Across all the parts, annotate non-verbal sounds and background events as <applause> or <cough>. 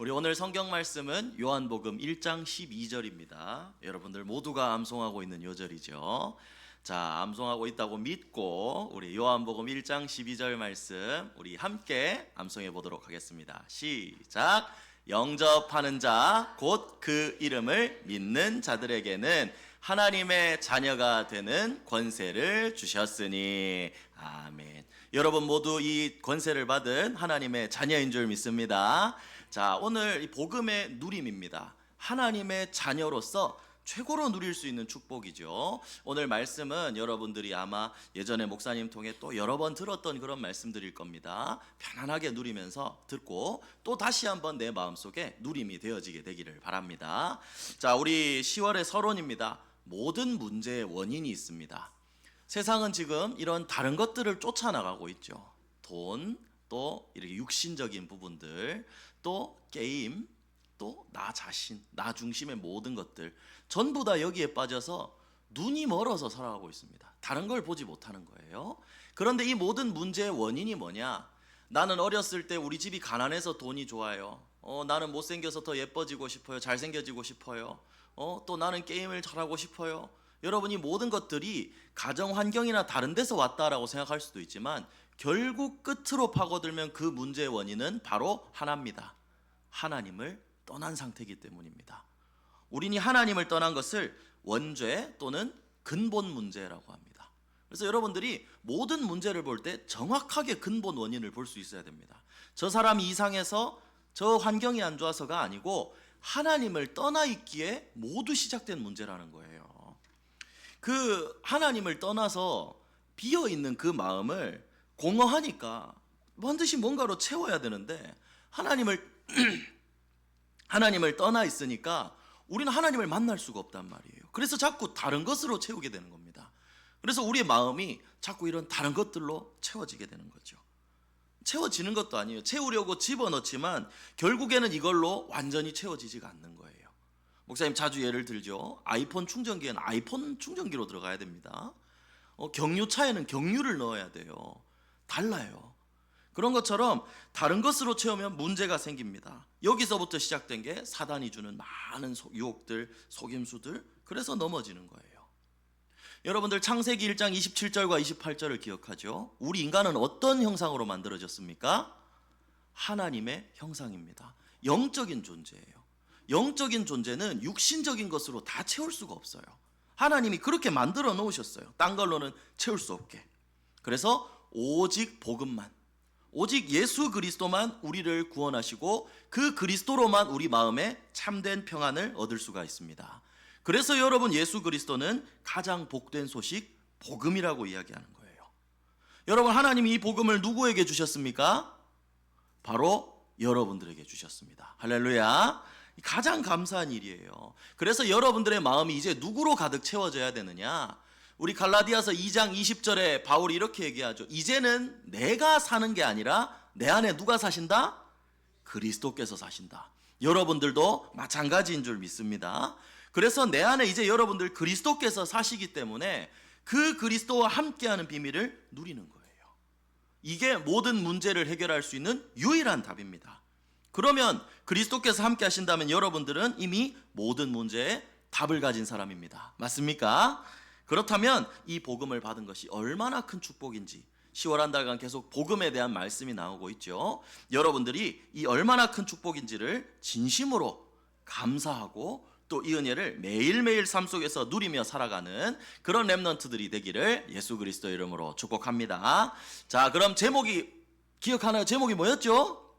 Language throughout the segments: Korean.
우리 오늘 성경 말씀은 요한복음 1장 12절입니다. 여러분들 모두가 암송하고 있는 요절이죠. 자, 암송하고 있다고 믿고 우리 요한복음 1장 12절 말씀 우리 함께 암송해 보도록 하겠습니다. 시작. 영접하는 자 곧 그 이름을 믿는 자들에게는 하나님의 자녀가 되는 권세를 주셨으니 아멘. 여러분 모두 이 권세를 받은 하나님의 자녀인 줄 믿습니다. 자, 오늘 이 복음의 누림입니다. 하나님의 자녀로서 최고로 누릴 수 있는 축복이죠. 오늘 말씀은 여러분들이 아마 예전에 목사님 통해 또 여러 번 들었던 그런 말씀들일 겁니다. 편안하게 누리면서 듣고 또 다시 한번 내 마음속에 누림이 되어지게 되기를 바랍니다. 자, 우리 10월의 서론입니다. 모든 문제의 원인이 있습니다. 세상은 지금 이런 다른 것들을 쫓아나가고 있죠. 돈, 또 이렇게 육신적인 부분들, 또 게임, 또 나 자신, 나 중심의 모든 것들 전부 다 여기에 빠져서 눈이 멀어서 살아가고 있습니다. 다른 걸 보지 못하는 거예요. 그런데 이 모든 문제의 원인이 뭐냐? 나는 어렸을 때 우리 집이 가난해서 돈이 좋아요. 어, 나는 못생겨서 더 예뻐지고 싶어요. 잘생겨지고 싶어요. 어, 또 나는 게임을 잘하고 싶어요. 여러분 이 모든 것들이 가정 환경이나 다른 데서 왔다라고 생각할 수도 있지만 결국 끝으로 파고들면 그 문제의 원인은 바로 하나입니다. 하나님을 떠난 상태이기 때문입니다. 우린이 하나님을 떠난 것을 원죄 또는 근본 문제라고 합니다. 그래서 여러분들이 모든 문제를 볼 때 정확하게 근본 원인을 볼 수 있어야 됩니다. 저 사람이 이상해서 저 환경이 안 좋아서가 아니고 하나님을 떠나 있기에 모두 시작된 문제라는 거예요. 그 하나님을 떠나서 비어 있는 그 마음을 공허하니까 반드시 뭔가로 채워야 되는데 하나님을 <clears throat> 하나님을 떠나 있으니까 우리는 하나님을 만날 수가 없단 말이에요. 그래서 자꾸 다른 것으로 채우게 되는 겁니다. 그래서 우리의 마음이 자꾸 이런 다른 것들로 채워지게 되는 거죠. 채워지는 것도 아니에요. 채우려고 집어넣지만 결국에는 이걸로 완전히 채워지지가 않는 거예요. 목사님 자주 예를 들죠. 아이폰 충전기에는 아이폰 충전기로 들어가야 됩니다. 어, 경유차에는 경유를 넣어야 돼요. 달라요. 그런 것처럼 다른 것으로 채우면 문제가 생깁니다. 여기서부터 시작된 게 사단이 주는 많은 소- 유혹들, 속임수들, 그래서 넘어지는 거예요. 여러분들 창세기 1장 27절과 28절을 기억하죠? 우리 인간은 어떤 형상으로 만들어졌습니까? 하나님의 형상입니다. 영적인 존재예요. 영적인 존재는 육신적인 것으로 다 채울 수가 없어요. 하나님이 그렇게 만들어 놓으셨어요. 딴 걸로는 채울 수 없게. 그래서 오직 복음만 오직 예수 그리스도만 우리를 구원하시고 그 그리스도로만 우리 마음에 참된 평안을 얻을 수가 있습니다. 그래서 여러분 예수 그리스도는 가장 복된 소식 복음이라고 이야기하는 거예요. 여러분 하나님이 이 복음을 누구에게 주셨습니까? 바로 여러분들에게 주셨습니다. 할렐루야. 가장 감사한 일이에요. 그래서 여러분들의 마음이 이제 누구로 가득 채워져야 되느냐? 우리 갈라디아서 2장 20절에 바울이 이렇게 얘기하죠. 이제는 내가 사는 게 아니라 내 안에 누가 사신다? 그리스도께서 사신다. 여러분들도 마찬가지인 줄 믿습니다. 그래서 내 안에 이제 여러분들 그리스도께서 사시기 때문에 그 그리스도와 함께하는 비밀을 누리는 거예요. 이게 모든 문제를 해결할 수 있는 유일한 답입니다. 그러면 그리스도께서 함께 하신다면 여러분들은 이미 모든 문제에 답을 가진 사람입니다. 맞습니까? 그렇다면 이 복음을 받은 것이 얼마나 큰 축복인지 10월 한 달간 계속 복음에 대한 말씀이 나오고 있죠. 여러분들이 이 얼마나 큰 축복인지를 진심으로 감사하고 또 이 은혜를 매일매일 삶 속에서 누리며 살아가는 그런 랩런트들이 되기를 예수 그리스도 이름으로 축복합니다. 자, 그럼 제목이 기억하나요? 제목이 뭐였죠?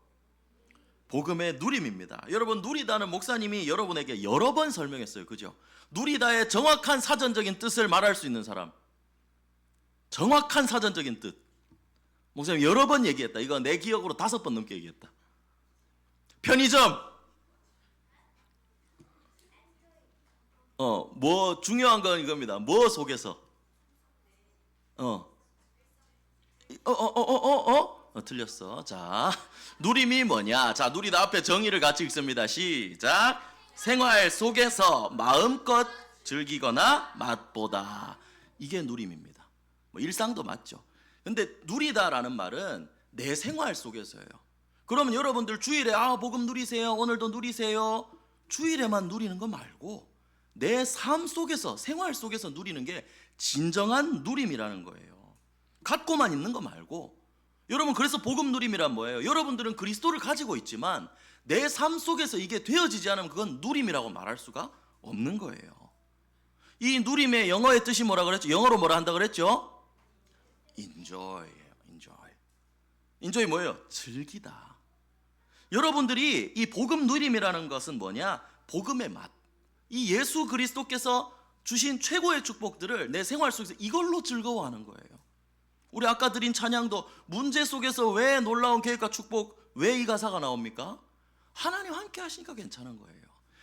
복음의 누림입니다. 여러분 누리다는 목사님이 여러분에게 여러 번 설명했어요. 그죠? 누리다의 정확한 사전적인 뜻을 말할 수 있는 사람. 정확한 사전적인 뜻. 목사님 여러 번 얘기했다. 이거 내 기억으로 다섯 번 넘게 얘기했다. 편의점. 어, 뭐 중요한 건 이겁니다. 뭐 속에서. 어. 어, 어, 어, 어, 어, 어? 어, 틀렸어. 자, 누림이 뭐냐? 자, 누리다 앞에 정의를 같이 읽습니다. 시작. 생활 속에서 마음껏 즐기거나 맛보다. 이게 누림입니다. 뭐 일상도 맞죠. 근데 누리다라는 말은 내 생활 속에서예요. 그러면 여러분들 주일에 아 복음 누리세요. 오늘도 누리세요. 주일에만 누리는 거 말고 내 삶 속에서 생활 속에서 누리는 게 진정한 누림이라는 거예요. 갖고만 있는 거 말고 여러분 그래서 복음 누림이란 뭐예요? 여러분들은 그리스도를 가지고 있지만 내 삶 속에서 이게 되어지지 않으면 그건 누림이라고 말할 수가 없는 거예요. 이 누림의 영어의 뜻이 뭐라 그랬죠? 영어로 뭐라 한다 그랬죠? enjoy예요. enjoy. enjoy 뭐예요? 즐기다. 여러분들이 이 복음 누림이라는 것은 뭐냐? 복음의 맛. 이 예수 그리스도께서 주신 최고의 축복들을 내 생활 속에서 이걸로 즐거워하는 거예요. 우리 아까 드린 찬양도 문제 속에서 왜 놀라운 계획과 축복 왜 이 가사가 나옵니까? 하나님 함께 하시니까 괜찮은 거예요.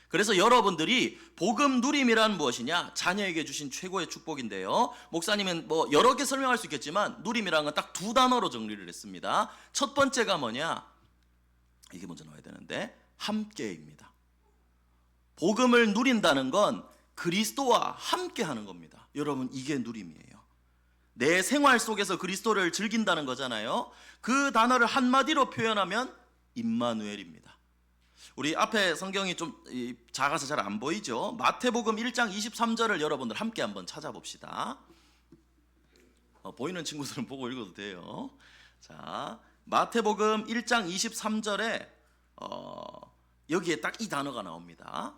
그래서 여러분들이 복음 누림이란 무엇이냐? 자녀에게 주신 최고의 축복인데요. 목사님은 뭐 여러 개 설명할 수 있겠지만 누림이라는 건딱 두 단어로 정리를 했습니다. 첫 번째가 뭐냐? 이게 먼저 나와야 되는데 함께입니다. 복음을 누린다는 건 그리스도와 함께 하는 겁니다. 여러분 이게 누림이에요. 내 생활 속에서 그리스도를 즐긴다는 거잖아요. 그 단어를 한마디로 표현하면 임마누엘입니다. 우리 앞에 성경이 좀 이, 작아서 잘 안 보이죠? 마태복음 1장 23절을 여러분들 함께 한번 찾아봅시다. 어, 보이는 친구들은 보고 읽어도 돼요. 자, 마태복음 1장 23절에 어, 여기에 딱 이 단어가 나옵니다.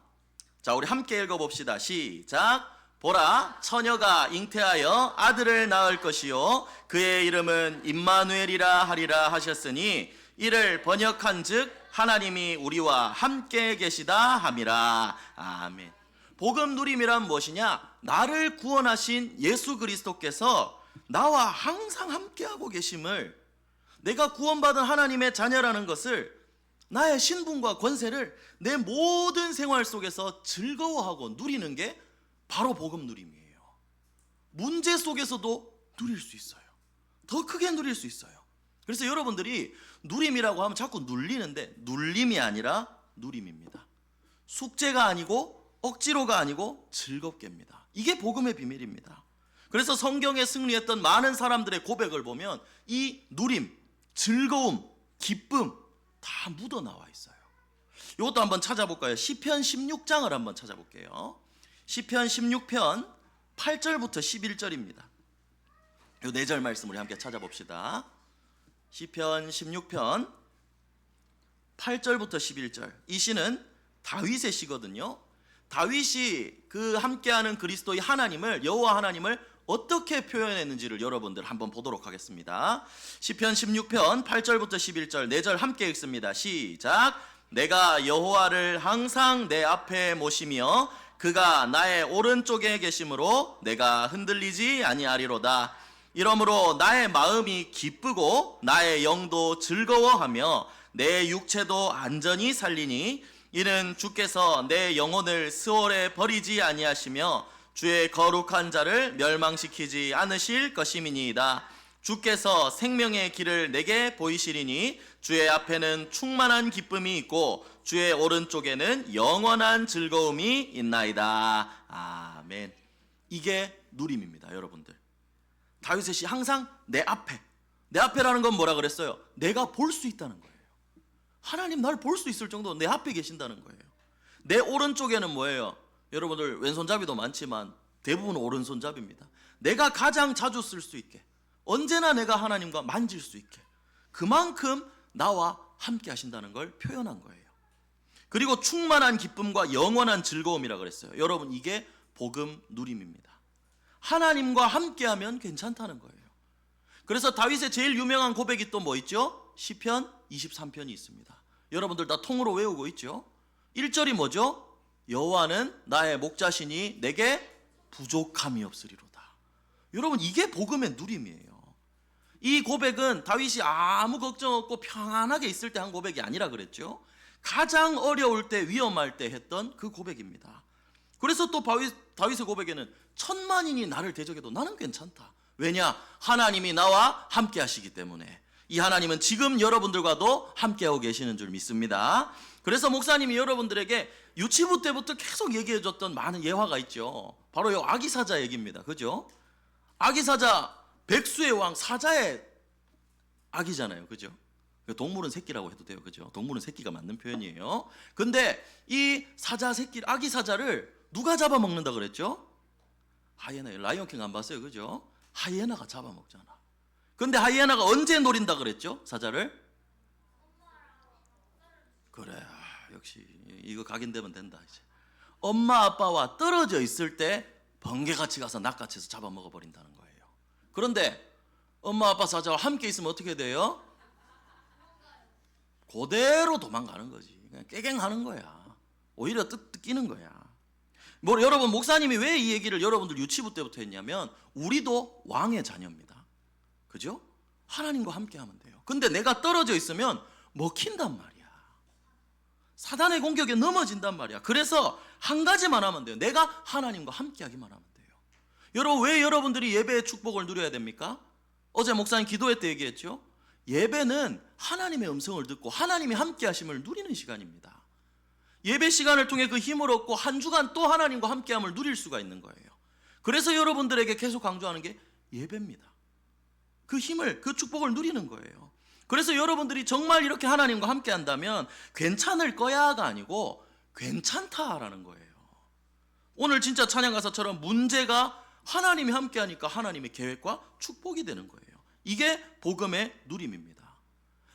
자, 우리 함께 읽어봅시다. 시작. 보라, 처녀가 잉태하여 아들을 낳을 것이요. 그의 이름은 임마누엘이라 하리라 하셨으니 이를 번역한즉 하나님이 우리와 함께 계시다 함이라. 아멘. 복음 누림이란 무엇이냐? 나를 구원하신 예수 그리스도께서 나와 항상 함께하고 계심을 내가 구원받은 하나님의 자녀라는 것을 나의 신분과 권세를 내 모든 생활 속에서 즐거워하고 누리는 게 바로 복음 누림이에요. 문제 속에서도 누릴 수 있어요. 더 크게 누릴 수 있어요. 그래서 여러분들이 누림이라고 하면 자꾸 눌리는데 눌림이 아니라 누림입니다. 숙제가 아니고 억지로가 아니고 즐겁게입니다. 이게 복음의 비밀입니다. 그래서 성경에 승리했던 많은 사람들의 고백을 보면 이 누림, 즐거움, 기쁨 다 묻어 나와 있어요. 이것도 한번 찾아볼까요? 시편 16장을 한번 찾아볼게요. 시편 16편 8절부터 11절입니다. 이네절 말씀 우리 함께 찾아봅시다. 시편 16편 8절부터 11절. 이 시는 다윗의 시거든요. 다윗이 그 함께하는 그리스도의 하나님을 여호와 하나님을 어떻게 표현했는지를 여러분들 한번 보도록 하겠습니다. 시편 16편 8절부터 11절 4절 함께 읽습니다. 시작. 내가 여호와를 항상 내 앞에 모시며 그가 나의 오른쪽에 계심으로 내가 흔들리지 아니하리로다. 이러므로 나의 마음이 기쁘고 나의 영도 즐거워하며 내 육체도 안전히 살리니 이는 주께서 내 영혼을 스월에 버리지 아니하시며 주의 거룩한 자를 멸망시키지 않으실 것임이니이다. 주께서 생명의 길을 내게 보이시리니 주의 앞에는 충만한 기쁨이 있고 주의 오른쪽에는 영원한 즐거움이 있나이다. 아멘. 이게 누림입니다, 여러분들. 다윗의 시 항상 내 앞에. 내 앞에라는 건 뭐라 그랬어요? 내가 볼 수 있다는 거예요. 하나님 날 볼 수 있을 정도 내 앞에 계신다는 거예요. 내 오른쪽에는 뭐예요? 여러분들 왼손잡이도 많지만 대부분 오른손잡이입니다. 내가 가장 자주 쓸 수 있게 언제나 내가 하나님과 만질 수 있게 그만큼 나와 함께 하신다는 걸 표현한 거예요. 그리고 충만한 기쁨과 영원한 즐거움이라 그랬어요. 여러분 이게 복음 누림입니다. 하나님과 함께하면 괜찮다는 거예요. 그래서 다윗의 제일 유명한 고백이 또 뭐 있죠? 시편 23편이 있습니다. 여러분들 다 통으로 외우고 있죠? 1절이 뭐죠? 여호와는 나의 목자시니 내게 부족함이 없으리로다. 여러분 이게 복음의 누림이에요. 이 고백은 다윗이 아무 걱정 없고 평안하게 있을 때 한 고백이 아니라 그랬죠. 가장 어려울 때 위험할 때 했던 그 고백입니다. 그래서 또 다윗, 다윗의 고백에는 천만인이 나를 대적해도 나는 괜찮다. 왜냐? 하나님이 나와 함께 하시기 때문에. 이 하나님은 지금 여러분들과도 함께하고 계시는 줄 믿습니다. 그래서 목사님이 여러분들에게 유치부 때부터 계속 얘기해 줬던 많은 예화가 있죠. 바로 이 아기사자 얘기입니다. 그죠? 아기사자, 백수의 왕, 사자의 아기잖아요. 그죠? 동물은 새끼라고 해도 돼요. 그죠? 동물은 새끼가 맞는 표현이에요. 근데 이 사자 새끼 아기 사자를 누가 잡아먹는다 그랬죠? 하이에나 라이온킹 안 봤어요. 그죠? 하이에나가 잡아먹잖아. 근데 하이에나가 언제 노린다 그랬죠? 사자를? 그래. 아, 역시 이거 각인되면 된다 이제. 엄마 아빠와 떨어져 있을 때 번개같이 가서 낚아채서 잡아먹어 버린다는 거예요. 그런데 엄마 아빠 사자와 함께 있으면 어떻게 돼요? 그대로 도망가는 거지. 그냥 깨갱하는 거야. 오히려 뜻 끼는 거야. 뭐 여러분 목사님이 왜 이 얘기를 여러분들 유치부 때부터 했냐면 우리도 왕의 자녀입니다. 그죠? 하나님과 함께 하면 돼요. 근데 내가 떨어져 있으면 먹힌단 말이야. 사단의 공격에 넘어진단 말이야. 그래서 한 가지만 하면 돼요. 내가 하나님과 함께 하기만 하면 돼요. 여러분 왜 여러분들이 예배의 축복을 누려야 됩니까? 어제 목사님 기도회 때 얘기했죠. 예배는 하나님의 음성을 듣고 하나님이 함께 하심을 누리는 시간입니다. 예배 시간을 통해 그 힘을 얻고 한 주간 또 하나님과 함께함을 누릴 수가 있는 거예요. 그래서 여러분들에게 계속 강조하는 게 예배입니다. 그 힘을 그 축복을 누리는 거예요. 그래서 여러분들이 정말 이렇게 하나님과 함께 한다면 괜찮을 거야가 아니고 괜찮다라는 거예요. 오늘 진짜 찬양 가사처럼 문제가 하나님이 함께 하니까 하나님의 계획과 축복이 되는 거예요. 이게 복음의 누림입니다.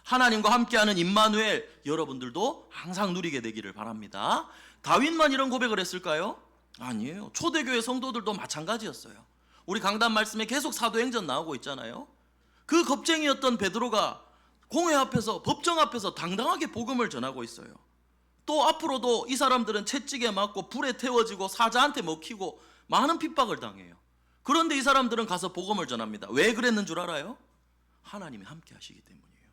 하나님과 함께하는 임마누엘 여러분들도 항상 누리게 되기를 바랍니다. 다윗만 이런 고백을 했을까요? 아니에요. 초대교회 성도들도 마찬가지였어요. 우리 강단 말씀에 계속 사도행전 나오고 있잖아요. 그 겁쟁이였던 베드로가 공회 앞에서 법정 앞에서 당당하게 복음을 전하고 있어요. 또 앞으로도 이 사람들은 채찍에 맞고 불에 태워지고 사자한테 먹히고 많은 핍박을 당해요. 그런데 이 사람들은 가서 복음을 전합니다. 왜 그랬는 줄 알아요? 하나님이 함께 하시기 때문이에요.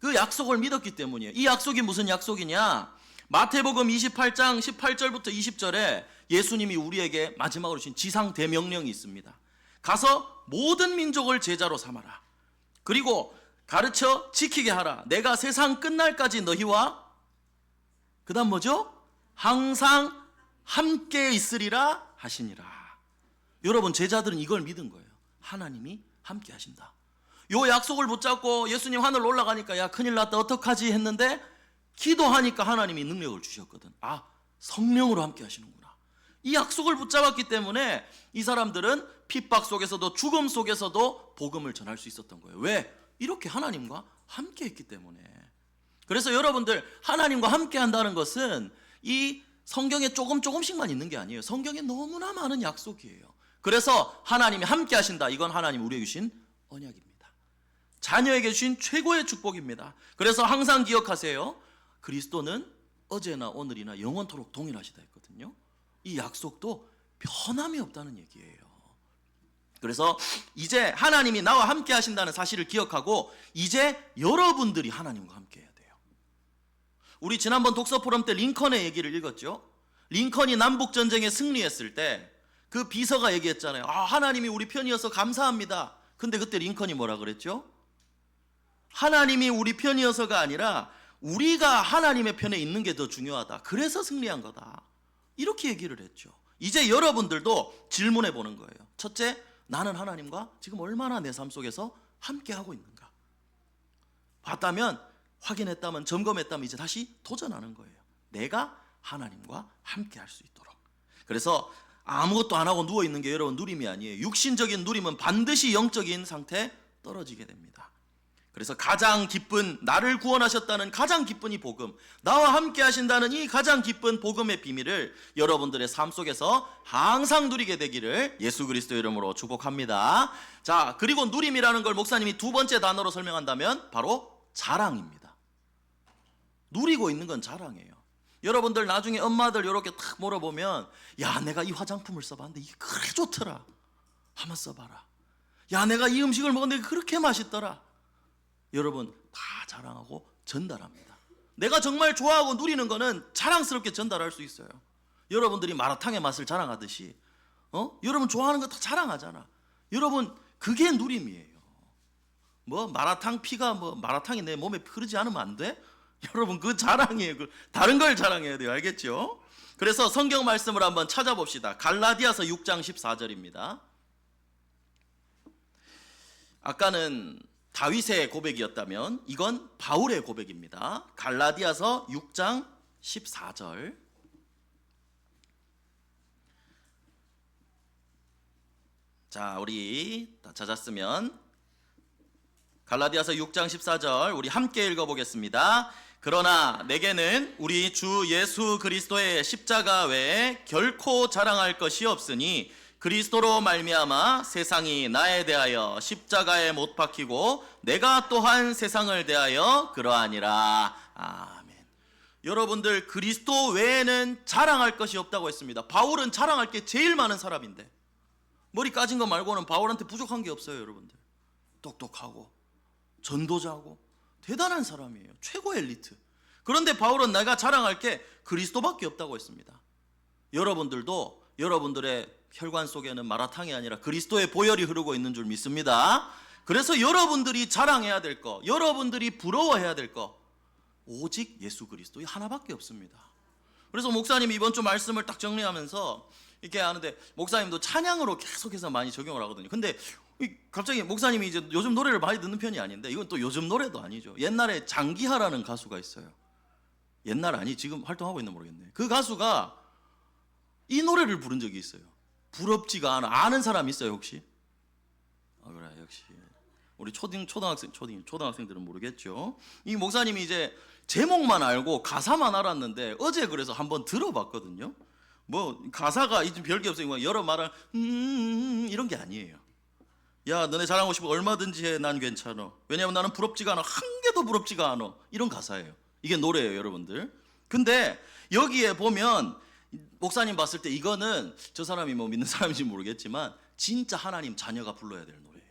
그 약속을 믿었기 때문이에요. 이 약속이 무슨 약속이냐? 마태복음 28장 18절부터 20절에 예수님이 우리에게 마지막으로 주신 지상 대명령이 있습니다. 가서 모든 민족을 제자로 삼아라. 그리고 가르쳐 지키게 하라. 내가 세상 끝날까지 너희와 그다음 뭐죠? 항상 함께 있으리라 하시니라. 여러분 제자들은 이걸 믿은 거예요. 하나님이 함께 하신다. 요 약속을 붙잡고 예수님 하늘 올라가니까 야 큰일 났다 어떡하지 했는데 기도하니까 하나님이 능력을 주셨거든. 아 성령으로 함께 하시는구나. 이 약속을 붙잡았기 때문에 이 사람들은 핍박 속에서도 죽음 속에서도 복음을 전할 수 있었던 거예요. 왜? 이렇게 하나님과 함께 했기 때문에. 그래서 여러분들 하나님과 함께 한다는 것은 이 성경에 조금 조금씩만 있는 게 아니에요. 성경에 너무나 많은 약속이에요. 그래서 하나님이 함께 하신다. 이건 하나님 우리에게 주신 언약입니다. 자녀에게 주신 최고의 축복입니다. 그래서 항상 기억하세요. 그리스도는 어제나 오늘이나 영원토록 동일하시다 했거든요. 이 약속도 변함이 없다는 얘기예요. 그래서 이제 하나님이 나와 함께 하신다는 사실을 기억하고 이제 여러분들이 하나님과 함께 해야 돼요. 우리 지난번 독서 포럼 때 링컨의 얘기를 읽었죠. 링컨이 남북 전쟁에 승리했을 때 그 비서가 얘기했잖아요. 아, 하나님이 우리 편이어서 감사합니다. 근데 그때 링컨이 뭐라 그랬죠? 하나님이 우리 편이어서가 아니라 우리가 하나님의 편에 있는 게 더 중요하다. 그래서 승리한 거다. 이렇게 얘기를 했죠. 이제 여러분들도 질문해 보는 거예요. 첫째, 나는 하나님과 지금 얼마나 내 삶 속에서 함께 하고 있는가? 봤다면 확인했다면 점검했다면 이제 다시 도전하는 거예요. 내가 하나님과 함께 할 수 있도록. 그래서 아무것도 안 하고 누워 있는 게 여러분 누림이 아니에요. 육신적인 누림은 반드시 영적인 상태 떨어지게 됩니다. 그래서 가장 기쁜 나를 구원하셨다는 가장 기쁜 이 복음, 나와 함께 하신다는 이 가장 기쁜 복음의 비밀을 여러분들의 삶 속에서 항상 누리게 되기를 예수 그리스도 이름으로 축복합니다. 자, 그리고 누림이라는 걸 목사님이 두 번째 단어로 설명한다면 바로 자랑입니다. 누리고 있는 건 자랑이에요. 여러분들 나중에 엄마들 이렇게 탁 물어보면 야 내가 이 화장품을 써봤는데 이게 그렇게 좋더라. 한번 써봐라. 야 내가 이 음식을 먹었는데 그렇게 맛있더라. 여러분 다 자랑하고 전달합니다. 내가 정말 좋아하고 누리는 거는 자랑스럽게 전달할 수 있어요. 여러분들이 마라탕의 맛을 자랑하듯이 어? 여러분 좋아하는 거 다 자랑하잖아. 여러분 그게 누림이에요. 뭐 마라탕 피가 뭐 마라탕이 내 몸에 흐르지 않으면 안 돼? <laughs> 여러분 그 자랑이에요. 그 다른 걸 자랑해야 돼요. 알겠죠? 그래서 성경 말씀을 한번 찾아봅시다. 갈라디아서 6장 14절입니다. 아까는 다윗의 고백이었다면 이건 바울의 고백입니다. 갈라디아서 6장 14절. 자, 우리 다 찾았으면 갈라디아서 6장 14절 우리 함께 읽어 보겠습니다. 그러나 내게는 우리 주 예수 그리스도의 십자가 외에 결코 자랑할 것이 없으니 그리스도로 말미암아 세상이 나에 대하여 십자가에 못 박히고 내가 또한 세상을 대하여 그러하니라. 아멘. 여러분들 그리스도 외에는 자랑할 것이 없다고 했습니다. 바울은 자랑할 게 제일 많은 사람인데 머리 까진 거 말고는 바울한테 부족한 게 없어요, 여러분들. 똑똑하고 전도자고 대단한 사람이에요. 최고 엘리트. 그런데 바울은 내가 자랑할 게 그리스도밖에 없다고 했습니다. 여러분들도 여러분들의 혈관 속에는 마라탕이 아니라 그리스도의 보혈이 흐르고 있는 줄 믿습니다. 그래서 여러분들이 자랑해야 될 거, 여러분들이 부러워해야 될 거, 오직 예수 그리스도 이 하나밖에 없습니다. 그래서 목사님이 이번 주 말씀을 딱 정리하면서 이렇게 하는데 목사님도 찬양으로 계속해서 많이 적용을 하거든요. 근데 이 갑자기 목사님이 이제 요즘 노래를 많이 듣는 편이 아닌데 이건 또 요즘 노래도 아니죠. 옛날에 장기하라는 가수가 있어요. 옛날 아니 지금 활동하고 있는 모르겠네. 그 가수가 이 노래를 부른 적이 있어요. 부럽지가 않아. 아는 사람 있어요 혹시? 아 그래 역시 우리 초등 초등학생 초등 초등학생들은 모르겠죠. 이 목사님이 이제 제목만 알고 가사만 알았는데 어제 그래서 한번 들어봤거든요. 뭐 가사가 이좀 별게 없어요. 뭐 여러 말을 음 이런 게 아니에요. 야 너네 자랑하고 싶어 얼마든지 해 난 괜찮아. 왜냐면 나는 부럽지가 않아 한 개도 부럽지가 않아 이런 가사예요. 이게 노래예요 여러분들. 근데 여기에 보면 목사님 봤을 때 이거는 저 사람이 뭐 믿는 사람인지 모르겠지만 진짜 하나님 자녀가 불러야 될 노래예요.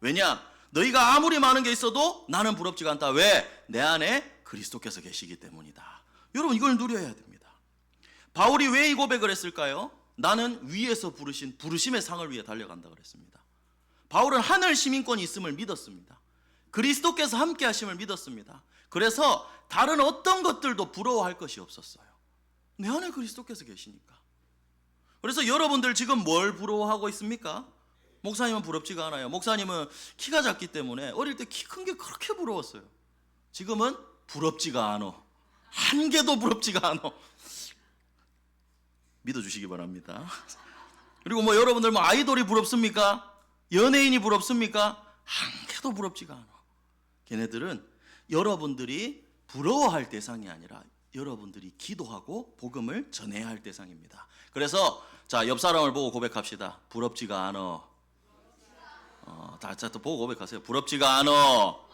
왜냐? 너희가 아무리 많은 게 있어도 나는 부럽지가 않다. 왜? 내 안에 그리스도께서 계시기 때문이다. 여러분 이걸 누려야 됩니다. 바울이 왜 이 고백을 했을까요? 나는 위에서 부르신 부르심의 상을 위해 달려간다 그랬습니다. 바울은 하늘 시민권이 있음을 믿었습니다. 그리스도께서 함께 하심을 믿었습니다. 그래서 다른 어떤 것들도 부러워할 것이 없었어요. 내 안에 그리스도께서 계시니까. 그래서 여러분들 지금 뭘 부러워하고 있습니까? 목사님은 부럽지가 않아요. 목사님은 키가 작기 때문에 어릴 때 키 큰 게 그렇게 부러웠어요. 지금은 부럽지가 않아. 한 개도 부럽지가 않아. 믿어주시기 바랍니다. 그리고 뭐 여러분들 뭐 아이돌이 부럽습니까? 연예인이 부럽습니까? 한 개도 부럽지가 않아. 걔네들은 여러분들이 부러워할 대상이 아니라 여러분들이 기도하고 복음을 전해야 할 대상입니다. 그래서 자, 옆 사람을 보고 고백합시다. 부럽지가 않어. 어, 다, 자, 또 보고 고백하세요. 부럽지가 않어.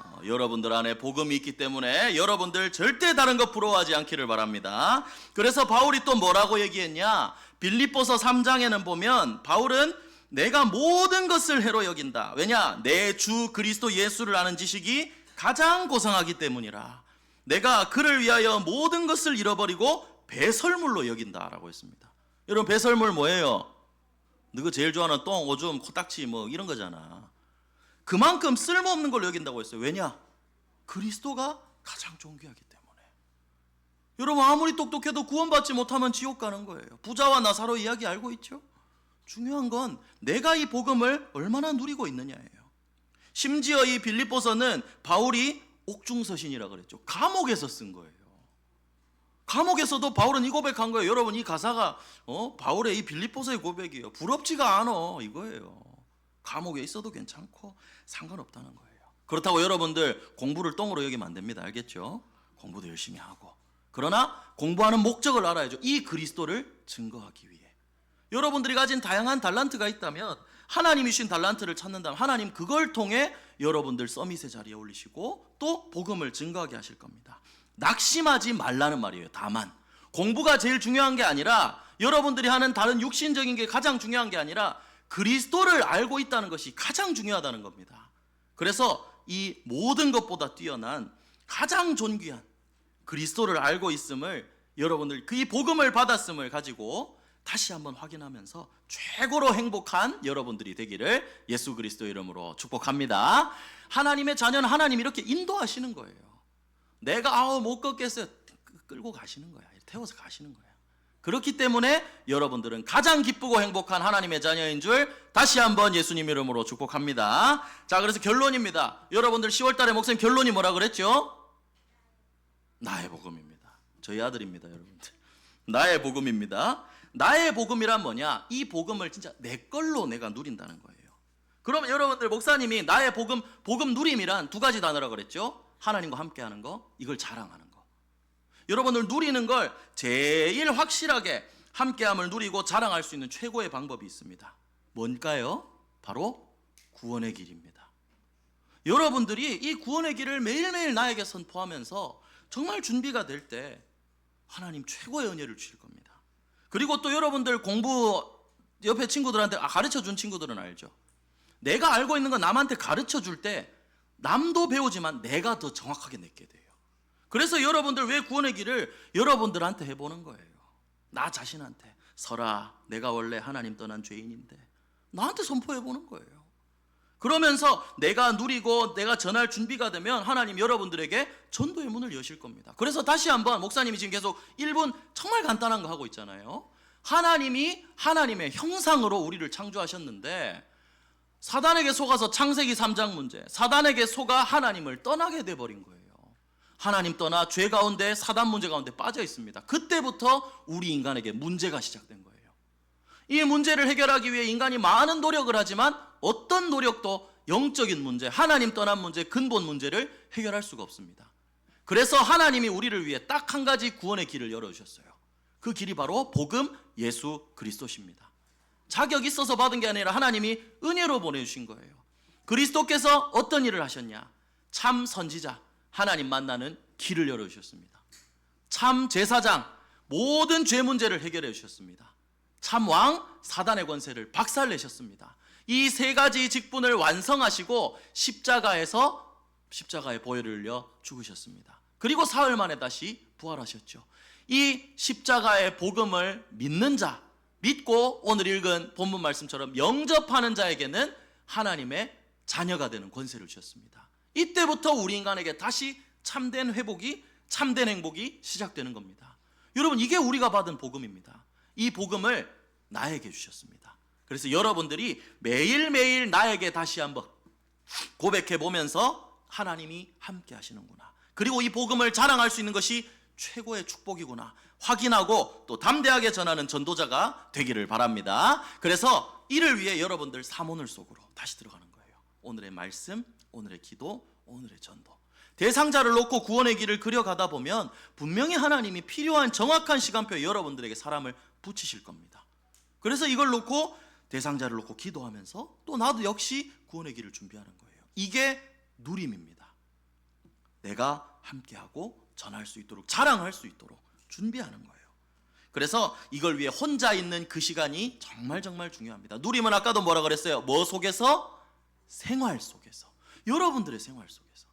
어, 여러분들 안에 복음이 있기 때문에 여러분들 절대 다른 것 부러워하지 않기를 바랍니다. 그래서 바울이 또 뭐라고 얘기했냐? 빌립보서 3장에는 보면 바울은 내가 모든 것을 해로 여긴다. 왜냐? 내 주 그리스도 예수를 아는 지식이 가장 고상하기 때문이라. 내가 그를 위하여 모든 것을 잃어버리고 배설물로 여긴다라고 했습니다. 여러분 배설물 뭐예요? 너가 제일 좋아하는 똥, 오줌, 코딱지 뭐 이런 거잖아. 그만큼 쓸모없는 걸 여긴다고 했어요. 왜냐? 그리스도가 가장 존귀하기 때문에. 여러분 아무리 똑똑해도 구원받지 못하면 지옥 가는 거예요. 부자와 나사로 이야기 알고 있죠? 중요한 건 내가 이 복음을 얼마나 누리고 있느냐예요. 심지어 이 빌립보서는 바울이 옥중서신이라 그랬죠. 감옥에서 쓴 거예요. 감옥에서도 바울은 이 고백한 거예요. 여러분 이 가사가 어? 바울의 이 빌립보서의 고백이에요. 부럽지가 않어 이거예요. 감옥에 있어도 괜찮고 상관없다는 거예요. 그렇다고 여러분들 공부를 똥으로 여기면 안 됩니다. 알겠죠? 공부도 열심히 하고. 그러나 공부하는 목적을 알아야죠. 이 그리스도를 증거하기 위해. 여러분들이 가진 다양한 달란트가 있다면 하나님이 주신 달란트를 찾는다면 하나님 그걸 통해 여러분들 서밋의 자리에 올리시고 또 복음을 증거하게 하실 겁니다. 낙심하지 말라는 말이에요. 다만 공부가 제일 중요한 게 아니라 여러분들이 하는 다른 육신적인 게 가장 중요한 게 아니라 그리스도를 알고 있다는 것이 가장 중요하다는 겁니다. 그래서 이 모든 것보다 뛰어난 가장 존귀한 그리스도를 알고 있음을 여러분들 그이 복음을 받았음을 가지고 다시 한번 확인하면서 최고로 행복한 여러분들이 되기를 예수 그리스도 이름으로 축복합니다. 하나님의 자녀는 하나님 이렇게 인도하시는 거예요. 내가 아우 못 걷겠어요. 끌고 가시는 거야. 태워서 가시는 거야. 그렇기 때문에 여러분들은 가장 기쁘고 행복한 하나님의 자녀인 줄 다시 한번 예수님 이름으로 축복합니다. 자, 그래서 결론입니다. 여러분들 10월 달에 목사님 결론이 뭐라 그랬죠? 나의 복음입니다. 저희 아들입니다, 여러분들. 나의 복음입니다. 나의 복음이란 뭐냐? 이 복음을 진짜 내 걸로 내가 누린다는 거예요. 그러면 여러분들 목사님이 나의 복음 복음 누림이란 두 가지 단어라 그랬죠? 하나님과 함께 하는 거, 이걸 자랑하는 거. 여러분들 누리는 걸 제일 확실하게 함께함을 누리고 자랑할 수 있는 최고의 방법이 있습니다. 뭔가요? 바로 구원의 길입니다. 여러분들이 이 구원의 길을 매일매일 나에게 선포하면서 정말 준비가 될 때 하나님 최고의 은혜를 주실 겁니다. 그리고 또 여러분들 공부 옆에 친구들한테 아, 가르쳐 준 친구들은 알죠. 내가 알고 있는 거 남한테 가르쳐 줄 때 남도 배우지만 내가 더 정확하게 내게 돼요. 그래서 여러분들 왜 구원의 길을 여러분들한테 해보는 거예요. 나 자신한테 설아 내가 원래 하나님 떠난 죄인인데 나한테 선포해 보는 거예요. 그러면서 내가 누리고 내가 전할 준비가 되면 하나님 여러분들에게 전도의 문을 여실 겁니다. 그래서 다시 한번 목사님이 지금 계속 1분 정말 간단한 거 하고 있잖아요. 하나님이 하나님의 형상으로 우리를 창조하셨는데 사단에게 속아서 창세기 3장 문제. 사단에게 속아 하나님을 떠나게 돼 버린 거예요. 하나님 떠나 죄 가운데 사단 문제 가운데 빠져 있습니다. 그때부터 우리 인간에게 문제가 시작된 거예요. 이 문제를 해결하기 위해 인간이 많은 노력을 하지만 어떤 노력도 영적인 문제, 하나님 떠난 문제, 근본 문제를 해결할 수가 없습니다. 그래서 하나님이 우리를 위해 딱 한 가지 구원의 길을 열어주셨어요. 그 길이 바로 복음 예수 그리스도십니다. 자격 있어서 받은 게 아니라 하나님이 은혜로 보내주신 거예요. 그리스도께서 어떤 일을 하셨냐? 참 선지자, 하나님 만나는 길을 열어주셨습니다. 참 제사장, 모든 죄 문제를 해결해 주셨습니다. 참 왕, 사단의 권세를 박살내셨습니다. 이 세 가지 직분을 완성하시고 십자가에서 십자가의 보혈을 흘려 죽으셨습니다. 그리고 사흘 만에 다시 부활하셨죠. 이 십자가의 복음을 믿는 자, 믿고 오늘 읽은 본문 말씀처럼 영접하는 자에게는 하나님의 자녀가 되는 권세를 주셨습니다. 이때부터 우리 인간에게 다시 참된 회복이 참된 행복이 시작되는 겁니다. 여러분 이게 우리가 받은 복음입니다. 이 복음을 나에게 주셨습니다. 그래서 여러분들이 매일매일 나에게 다시 한번 고백해 보면서 하나님이 함께 하시는구나. 그리고 이 복음을 자랑할 수 있는 것이 최고의 축복이구나. 확인하고 또 담대하게 전하는 전도자가 되기를 바랍니다. 그래서 이를 위해 여러분들 사모늘 속으로 다시 들어가는 거예요. 오늘의 말씀, 오늘의 기도, 오늘의 전도. 대상자를 놓고 구원의 길을 그려가다 보면 분명히 하나님이 필요한 정확한 시간표에 여러분들에게 사람을 붙이실 겁니다. 그래서 이걸 놓고 대상자를 놓고 기도하면서 또 나도 역시 구원의 길을 준비하는 거예요. 이게 누림입니다. 내가 함께하고 전할 수 있도록 자랑할 수 있도록 준비하는 거예요. 그래서 이걸 위해 혼자 있는 그 시간이 정말 정말 중요합니다. 누림은 아까도 뭐라 그랬어요? 뭐 속에서? 생활 속에서. 여러분들의 생활 속에서.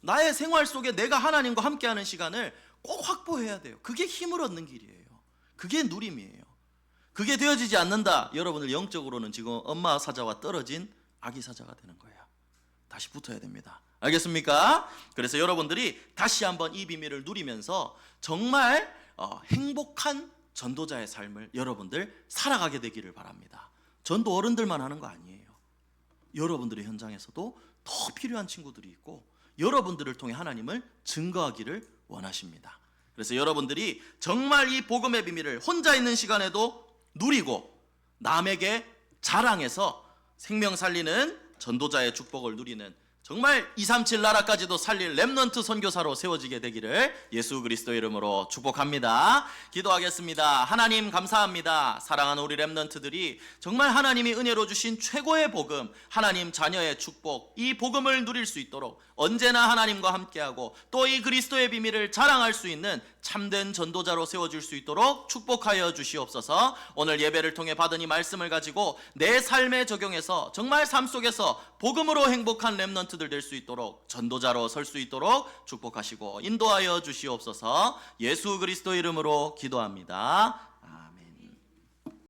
나의 생활 속에 내가 하나님과 함께하는 시간을 꼭 확보해야 돼요. 그게 힘을 얻는 길이에요. 그게 누림이에요. 그게 되어지지 않는다. 여러분들 영적으로는 지금 엄마 사자와 떨어진 아기 사자가 되는 거예요. 다시 붙어야 됩니다. 알겠습니까? 그래서 여러분들이 다시 한번 이 비밀을 누리면서 정말 어, 행복한 전도자의 삶을 여러분들 살아가게 되기를 바랍니다. 전도 어른들만 하는 거 아니에요. 여러분들의 현장에서도 더 필요한 친구들이 있고 여러분들을 통해 하나님을 증거하기를 원하십니다. 그래서 여러분들이 정말 이 복음의 비밀을 혼자 있는 시간에도 누리고 남에게 자랑해서 생명 살리는 전도자의 축복을 누리는 정말 237 나라까지도 살릴 렘넌트 선교사로 세워지게 되기를 예수 그리스도 이름으로 축복합니다. 기도하겠습니다. 하나님 감사합니다. 사랑하는 우리 렘넌트들이 정말 하나님이 은혜로 주신 최고의 복음, 하나님 자녀의 축복, 이 복음을 누릴 수 있도록 언제나 하나님과 함께하고 또 이 그리스도의 비밀을 자랑할 수 있는 참된 전도자로 세워줄 수 있도록 축복하여 주시옵소서. 오늘 예배를 통해 받은 이 말씀을 가지고 내 삶에 적용해서 정말 삶 속에서 복음으로 행복한 렘넌트들 될 수 있도록 전도자로 설 수 있도록 축복하시고 인도하여 주시옵소서. 예수 그리스도 이름으로 기도합니다.